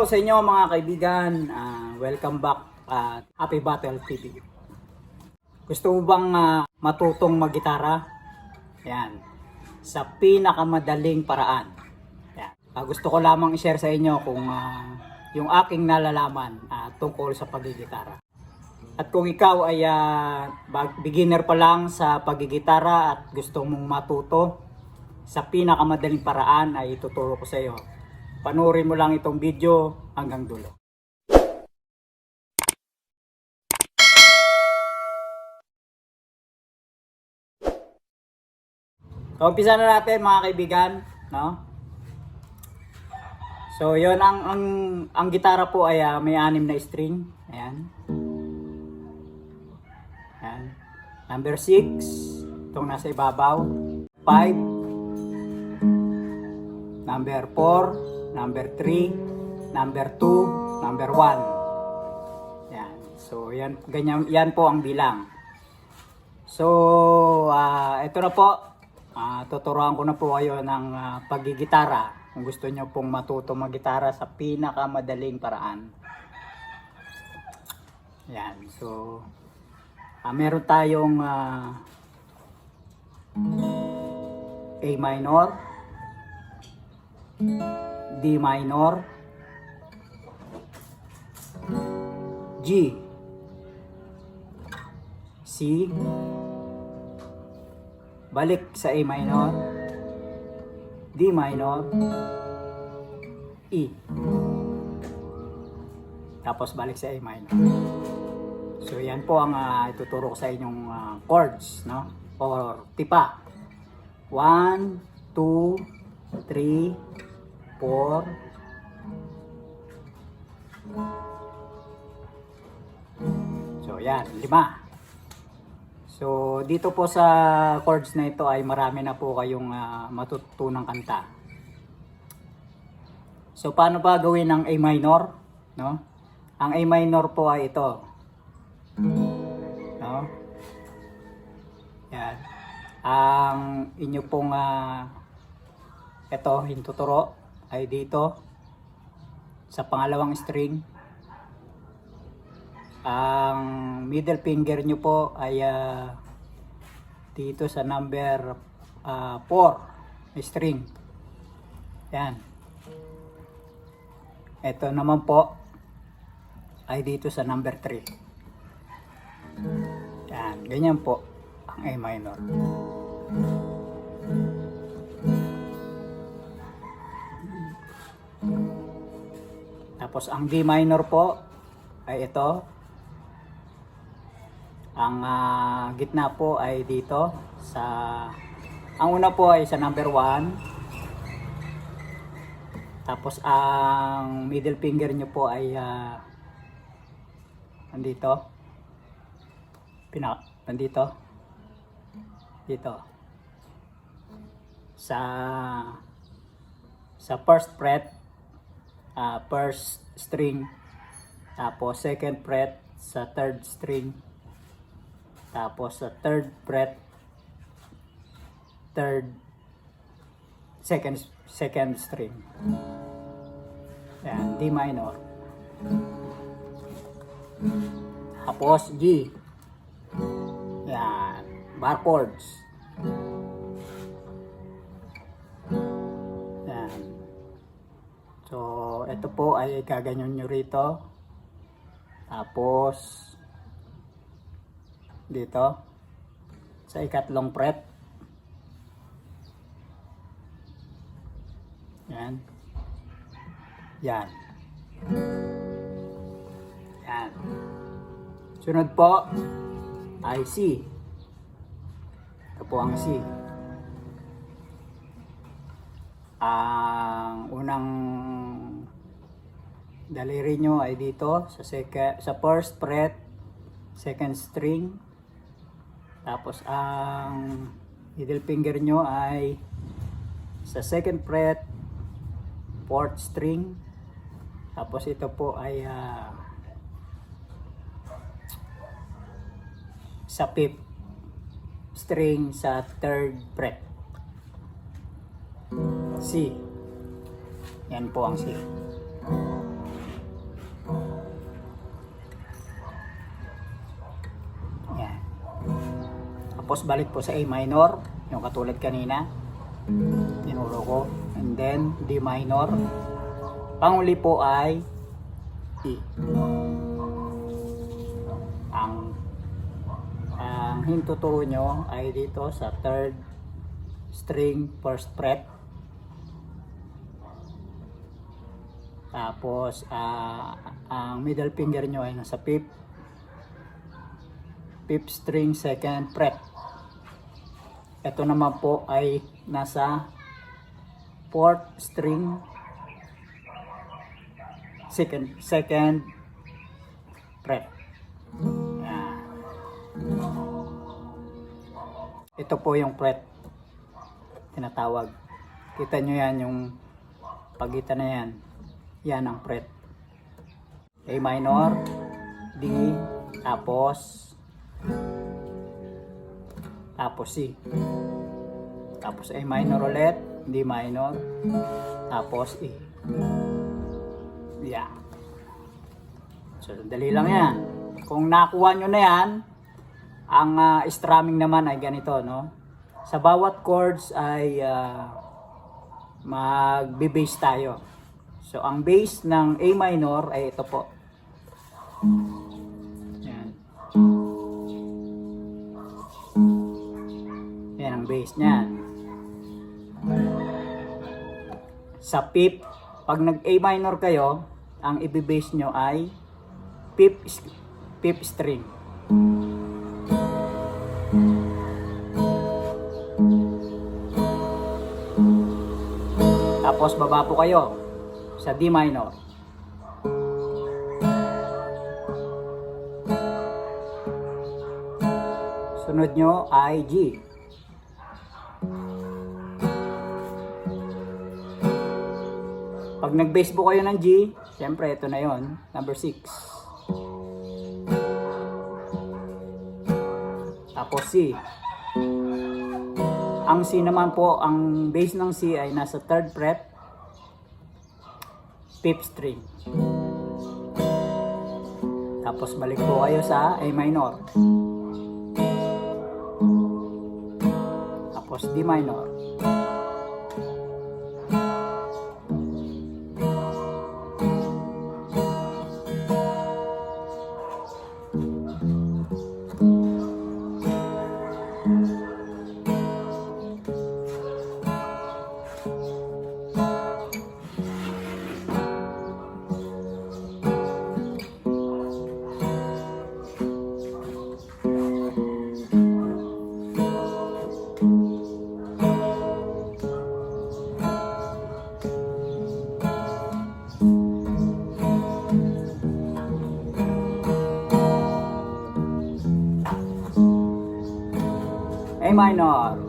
sa inyo mga kaibigan. Ah, welcome back at Happy Battle TV. Gusto mo bang ah, matutong maggitara? Yan. Sa pinakamadaling paraan. Yan. Ah, gusto ko lamang i-share sa inyo kung ah, yung aking nalalaman ah, tungkol sa paggigitara. At kung ikaw ay bag- beginner pa lang sa paggigitara at gusto mong matuto, sa pinakamadaling paraan ay ituturo ko sa iyo. Panurin mo lang itong video hanggang dulo. So, umpisa na natin mga kaibigan, no? So, yon ang ang ang gitara po ay ah, may anim na string. Ayan. Ayan. Number 6, itong nasa ibabaw. 5, number 4, number 3, number 2, number 1. Yan. So, yan, ganyan, yan po ang bilang. So, ah ito na po. Ah, tuturuan ko na po kayo ng ah, paggigitara. Kung gusto nyo pong matuto maggitara sa pinakamadaling paraan. Yan. So, ah, meron tayong ah, A minor, D minor, G, C, balik sa A minor, D minor, E. Tapos balik sa A minor. So yan po ang ah, ituturo ko sa inyong ah, chords, no? Or tipa. 1, 2, 3, 4, So yan, lima. So dito po sa chords na ito ay marami na po kayong ah, matutunang kanta. So paano ba gawin ang A minor, no? Ang A minor po ay ito. No? Yan. Ang inyo pong ah, ito, hintuturo ay dito sa pangalawang string. Ang middle finger nyo po ay ah, dito sa number 4 string. Yan. Ito naman po ay dito sa number 3. Yan. Ganyan po ang A minor. Tapos ang D minor po ay ito. Ang ah, gitna po ay dito sa ang una po ay sa number 1. Tapos ang middle finger nyo po ay ah, nandito. Pina nandito. Dito. Sa sa first fret ah, first string. Tapos second fret sa third string. Tapos sa third fret third second second string. Yan D minor. Tapos G. Yan bar chords. Yan so ito po ay gaganyan nyo rito tapos dito sa ikatlong fret. Yan. Yan. Yan. Sunod po ay C. Ito po ang C. Ang unang daliri nyo ay dito sa second, sa first fret, second string, tapos ang middle finger nyo ay sa second fret, fourth string. Tapos ito po ay ah, sa fifth string sa third fret. C. Yan po ang C. Tapos balik po sa A minor, yung katulad kanina. Tinuro ko. And then D minor. Panguli po ay E. Ang ang hintuturo nyo ay dito sa third string first fret. Tapos ah, ang middle finger nyo ay nasa fifth fifth string second fret. Ito naman po ay nasa fourth string second second fret. Yan. Ito po yung fret tinatawag. Kita nyo yan yung pagitan na yan. Yan ang fret. A minor, D, tapos tapos C. Tapos A minor ulit, D minor, tapos E. Yeah. So, dali lang yan. Kung nakuha nyo na yan, ang ah, strumming naman ay ganito, no? Sa bawat chords ay ah, magbe-bass tayo. So, ang bass ng A minor ay ito po. Bass niyan. Sa fifth, pag nag A minor kayo, ang ibe-bass nyo ay fifth, fifth string. Tapos baba po kayo sa D minor. Sunod nyo ay G. Pag nag-bass po kayo ng G, syempre ito na yon number 6. Tapos C. Ang C naman po, ang bass ng C ay nasa third fret, fifth string. Tapos balik po kayo sa A minor. Tapos D minor. Minor.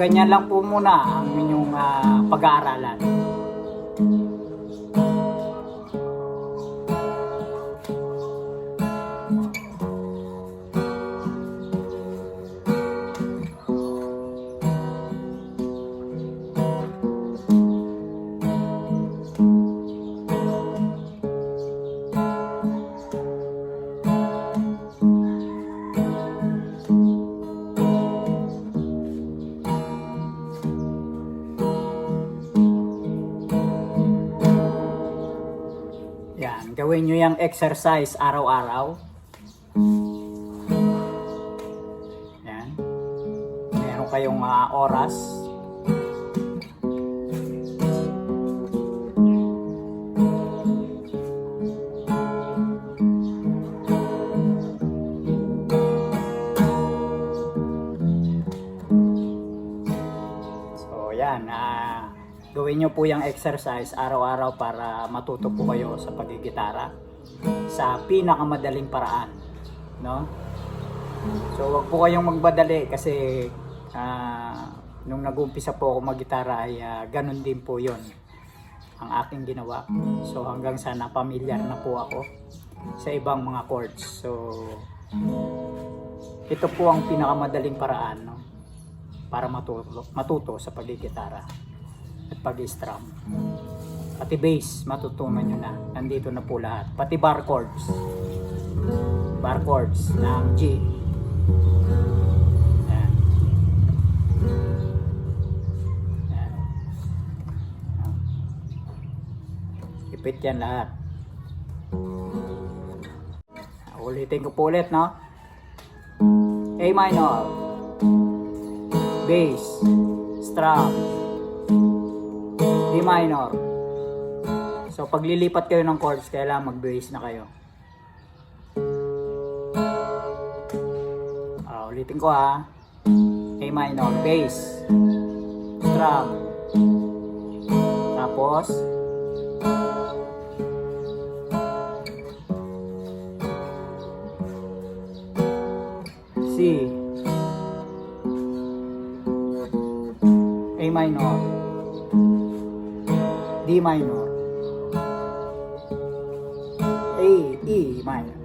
Ganyan lang po muna ang inyong ah, pag-aaralan. Gawin nyo yung exercise araw-araw. Yan. Meron kayong mga oras. Gawin nyo po yung exercise araw-araw para matuto po kayo sa pagigitara. sa pinakamadaling paraan, no? So wag po kayong magbadali kasi ah, nung nag-umpisa po ako mag-gitara ay ah, ganun din po 'yon ang aking ginawa. So hanggang sa napamilyar na po ako sa ibang mga chords. So ito po ang pinakamadaling paraan no? para matuto, matuto sa pagigitara at pag-strum. Pati bass, matutunan nyo na. Nandito na po lahat. Pati bar chords. Bar chords ng G. Ayan. Ayan. Ipit yan lahat. Ulitin ko po ulit, no? A minor. Bass. Strum. D minor. So, pag lilipat kayo ng chords, kailangan mag-bass na kayo. Ah, ulitin ko ha. A minor, bass. Strum. Tapos, C. A minor. D minor. A, E minor.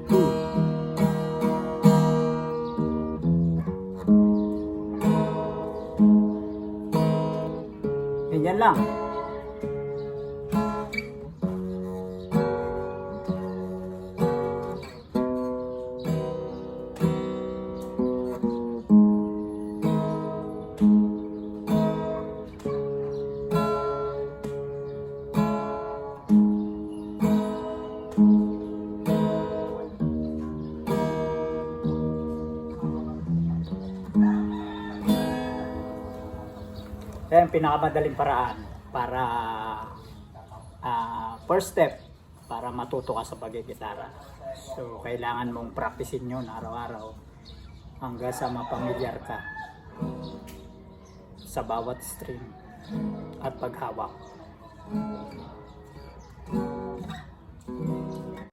Ang pinakamadaling paraan para ah, first step para matuto ka sa pagigitara. So, kailangan mong practicein yun araw-araw hanggang sa mapamilyar ka sa bawat string at paghawak.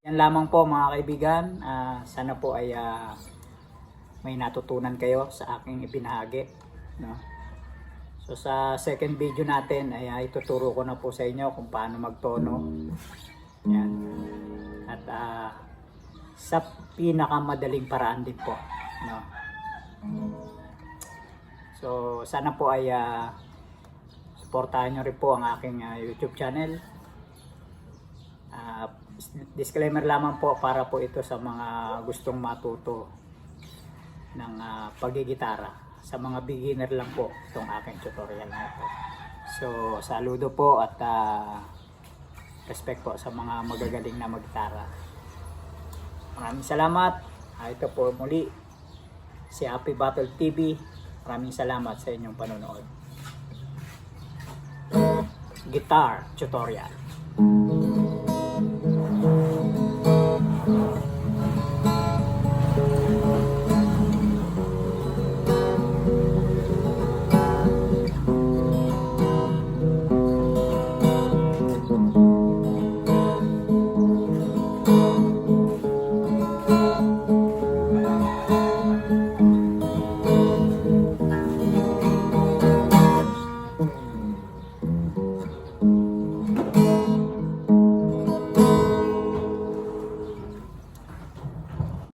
Yan lamang po mga kaibigan. Ah, sana po ay ah, may natutunan kayo sa aking ibinahagi. No? So sa second video natin ay ay ituturo ko na po sa inyo kung paano magtono. Yan. At ah, sa pinakamadaling paraan din po. No? So sana po ay ah, suportahan nyo rin po ang aking ah, YouTube channel. Ah, disclaimer lamang po para po ito sa mga gustong matuto ng ah, pagigitara. Sa mga beginner lang po itong aking tutorial na ito. So, saludo po at ah, respect po sa mga magagaling na magitara. Maraming salamat. Ah, ito po muli si Happy Battle TV. Maraming salamat sa inyong panonood. Guitar tutorial.